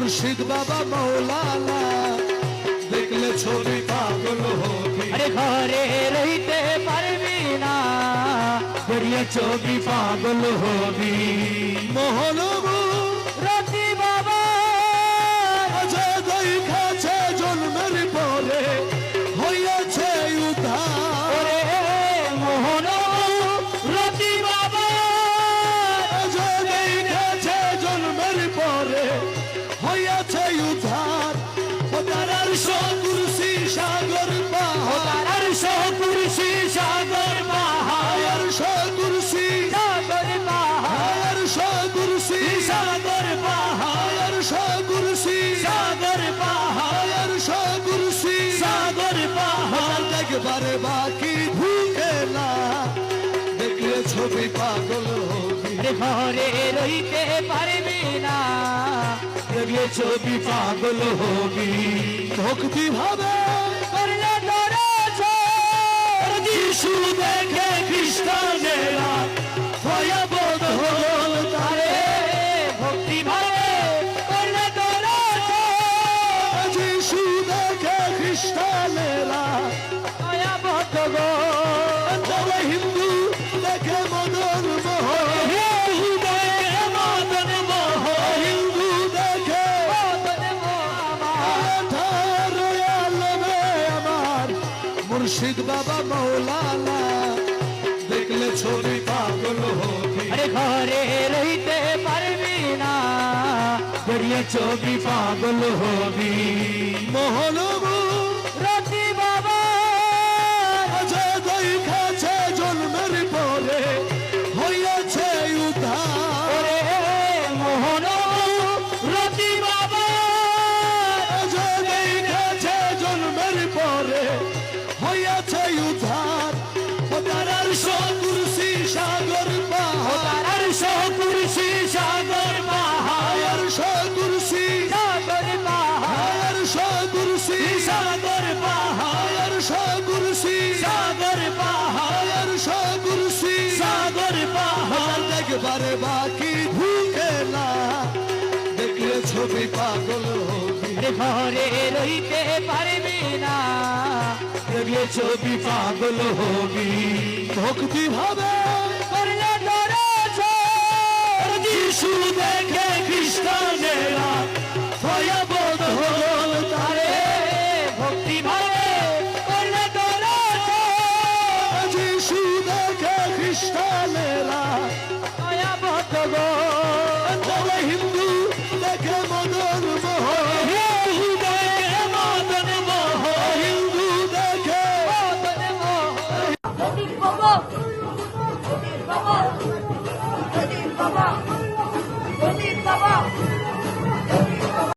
মুর্শিদ বাবা মৌলানা দেখলে ছবি পাগল আরে ঘরে রইতে পারবি না ছবি পাগল হবি। মোহনগু একবারে বাকি ঢুকে না। দেখলে ছবি পাগল ঘরে রইতে পারবি না। দেখলে ছবি পাগল হবি। ভক্তি ভাবে যিশু দেখে খ্রিস্টানেরা তবে হিন্দু দেখে মদন মোহন হিন্দু দেখে মদন হিন্দু দেখে মদন মোহ আঠারো আলমে আমার। মুর্শিদ বাবা মৌলানা দেখলে ছবি পাগল হবি। ঘরে রইতে বেরিয়ে ছবি পাগল হবি মোহনগু রতি পাহাড় আয়ার সকুরসি সাগর পাহাড়। আয়ার সকুরসি সাগর পাহাড়। একবারে বাকি ঢুকে না। দেখলে ছবি পাগল হবি। আরে ঘরে রইতে পারবি না। বেরিয়ে ছবি পাগল হবি। ভক্তি ভাবে করলে দরজ যিশু দেখে খ্রিস্টানেরা খ্রিস্টানেরা